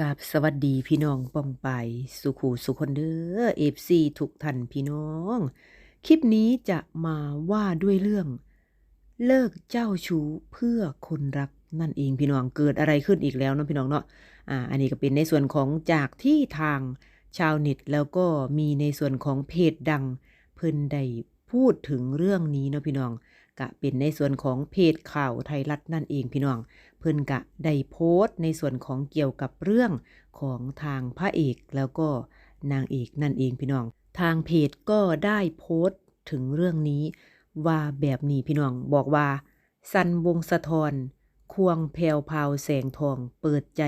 กับสวัสดีพี่น้องปองไปสุขูสุคนเด้อเอฟซีทุกท่านพี่น้อง คลิปนี้จะมาว่าด้วยเรื่อง เลิกเจ้าชู้เพื่อคนรักนั่นเองพี่น้องเกิดอะไรขึ้นอีกแล้วเนาะพี่น้องเนาะอ่าอันนี้ก็เป็นในส่วนของจากที่ทางชาวเน็ตแล้วก็มีในส่วนของเพจดัง เพิ่นได้พูดถึงเรื่องนี้เนาะพี่น้อง ก็เป็นในส่วนของเพจข่าวไทยรัฐนั่นเองพี่น้อง เพิ่นกะได้โพสต์ในส่วนของเกี่ยวกับเรื่องของทางพระเอกแล้วก็นางเอกนั่นเองพี่น้อง ทางเพจก็ได้โพสต์ถึงเรื่องนี้ ว่าแบบนี้พี่น้องบอกว่า สันวงสะทอนควงแพรวพาวแสงทองเปิดใจ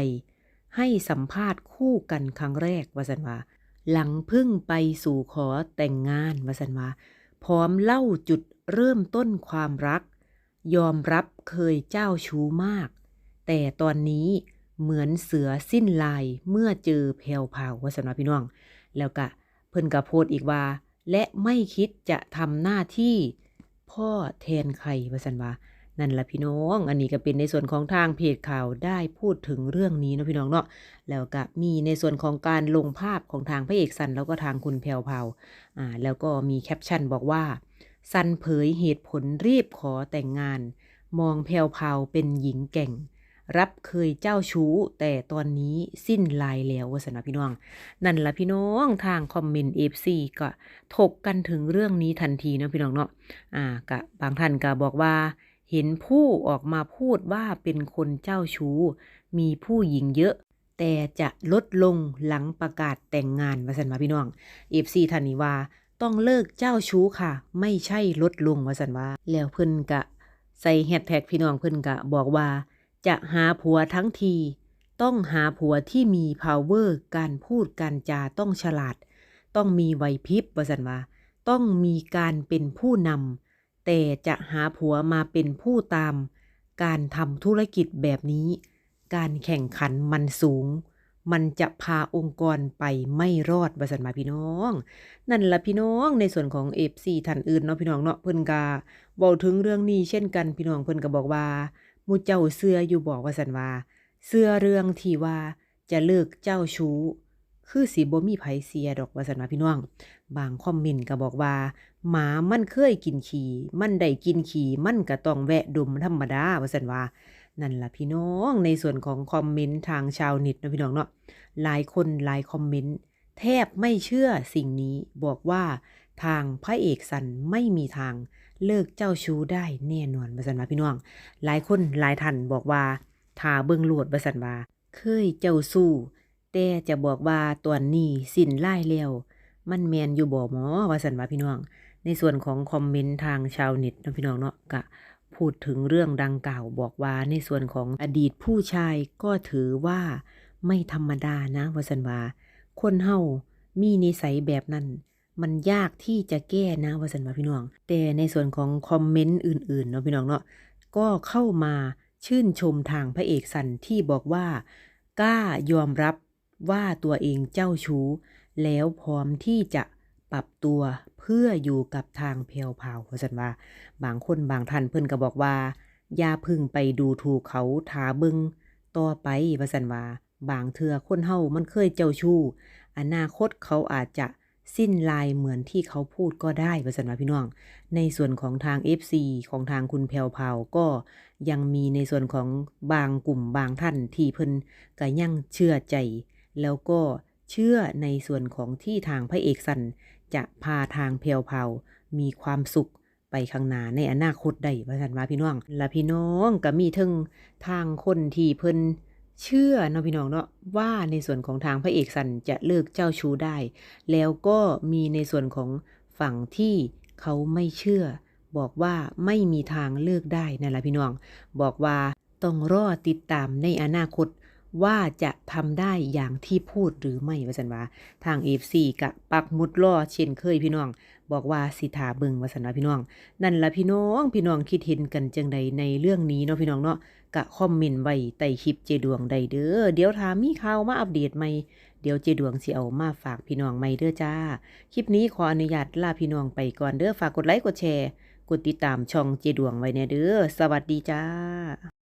ให้สัมภาษณ์คู่กันครั้งแรกวาสันวาหลังพึ่งไปสู่ขอแต่งงานวาสันวา พร้อมเล่าจุดเริ่มต้นความรัก ยอมรับเคยเจ้าชู้มาก แต่ตอนนี้เหมือนเสือสิ้นลายเมื่อเจอแพรวพราว่าสันาพี่น้อง แล้วก็เพิ่นกะโพดอีกว่า และไม่คิดจะทำหน้าที่พ่อแทนใครว่าสันว่า นั่นละพี่น้อง อันนี้ก็เป็นในส่วนของทางเพจข่าวได้พูดถึงเรื่องนี้เนาะพี่น้องเนาะ แล้วก็มีในส่วนของการลงภาพของทางพระเอกสันแล้วก็ทางคุณแพรวพาวอ่า แล้วก็มีแคปชั่นบอกว่าสันเผยเหตุผลรีบขอแต่งงาน มองแพรวพาเป็นหญิงแก่ง รับเคยเจ้าชู้ แต่ตอนนี้สิ้นลายแล้ววสนาพี่น้อง นั่นละพี่น้องทางคอมเมนต์เอฟซีก็ถกกันถึงเรื่องนี้ทันทีนะพี่น้องเนาะ อ่า กะบางท่านก็บอกว่า เห็นผู้ออกมาพูดว่าเป็นคนเจ้าชู้ มีผู้หญิงเยอะ แต่จะลดลงหลังประกาศแต่งงานวาสันว่าพี่น้องเอฟซีท่านิวาต้องเลิกเจ้าชู้ค่ะ ไม่ใช่ลดลงวาสันว่า แล้วเพิ่นกะ ใส่แฮชแท็กพี่น้องเพิ่นกะ บอกว่า จะหาผัวทั้งที ต้องหาผัวที่มี power การพูดการจาต้องฉลาด ต้องมีไหวพริบว่าสันว่า ต้องมีการเป็นผู้นำ แต่จะหาผัวมาเป็นผู้ตาม การทำธุรกิจแบบนี้ การแข่งขันมันสูง มันจะพาองค์กรไปไม่รอดบสันมาพี่น้อง นั่นละพี่น้องในส่วนของ FC ท่านอื่นเนาะพี่น้องเนาะเพิ่นกาบอกถึงเรื่องนี้เช่นกันพี่น้องเพิ่นก็บอกว่ามูเจ้าเสื้ออยู่บอกว่าสันว่าเสื้อเรื่องที่ว่าจะเลิกเจ้าชู้ คือสีบ่มีไผเสียดอกว่าสันว่าพี่น้อง บางคอมเมนต์ก็บอกว่า หมามันเคยกินขี่มันได้กินขี่มันก็ต้องแวะดมธรรมดาว่าสันว่านั่นล่ะพี่น้องในส่วนของคอมเมนต์ทางชาวเน็ตนะพี่น้องเนาะหลายคนหลายคอมเมนต์แทบไม่เชื่อสิ่งนี้บอกว่าทางพระเอกสันไม่มีทางเลิกเจ้าชู้ได้แน่นอนบัสันวาพี่น้อง หลายคนหลายท่านบอกว่าถ้าเบิงโลดบัสันวาเคยเจ้าสู้ แต่จะบอกว่าตอนนี้สิ้นไล่แล้ว มันแมนอยู่บ่หมอว่าสันว่าพี่น้อง ในส่วนของคอมเมนต์ทางชาวเน็ตนะพี่น้องเนาะกะพูดถึงเรื่องดังกล่าวบอกว่าในส่วนของอดีตผู้ชายก็ถือว่าไม่ธรรมดานะวสันวาคนเฮามีนิสัยแบบนั้น มันยากที่จะแก้นะวสันวาพี่น้อง แต่ในส่วนของคอมเมนต์อื่นๆเนาะพี่น้องเนาะก็เข้ามาชื่นชมทางพระเอกสันที่บอกว่ากล้ายอมรับ ว่าตัวเองเจ้าชู้ แล้วพร้อมที่จะปรับตัวเพื่ออยู่กับทางเพลวพราวว่าสันว่า บางคนบางท่านเพิ่นก็บอกว่า อย่าพึ่งไปดูถูกเขาทาบิงต่อไปว่าสันว่า บางเทื่อคนเฮามันเคยเจ้าชู้ อนาคตเขาอาจจะสิ้นลายเหมือนที่เขาพูดก็ได้ว่าสันว่าพี่น้อง ในส่วนของทาง FC ของทางคุณแพวพราวก็ยังมีในส่วนของบางกลุ่มบางท่านที่เพิ่นก็ยังเชื่อใจ แล้วก็เชื่อในส่วนของที่ทางพระเอกสันจะพาทางแพรวพรามีความสุขไปข้างหน้าในอนาคตได้ว่าซั่นว่าพี่น้อง และพี่น้องก็มีทั้งทางคนที่เพิ่นเชื่อเนาะพี่น้องเนาะว่าในส่วนของทางพระเอกสันจะเลิกเจ้าชู้ได้ แล้วก็มีในส่วนของฝั่งที่เขาไม่เชื่อ บอกว่าไม่มีทางเลิกได้นั่นแหละพี่น้อง บอกว่าต้องรอติดตามในอนาคต ว่าจะทำได้อย่างที่พูดหรือไม่วาสันวาทาง FC กะปักมุดล่อเช่นเคยพี่น้อง บอกว่าสิทาเบิงวาสันวาพี่น้อง นั่นละพี่น้องพี่น้องคิดเห็นกันจังใดในเรื่องนี้เนาะพี่น้องเนาะกะคอมเมนต์ไว้ใต้คลิปเจดวงใดเด้อเดี๋ยวถามีข่าวมาอัปเดตใหม่เดี๋ยวเจดวงสิเอามาฝากพี่น้องใหม่เด้อจ้า คลิปนี้ขออนุญาตลาพี่น้องไปก่อนเด้อฝากกดไลค์กดแชร์กดติดตามช่องเจดวงไว้แน่เด้อสวัสดีจ้า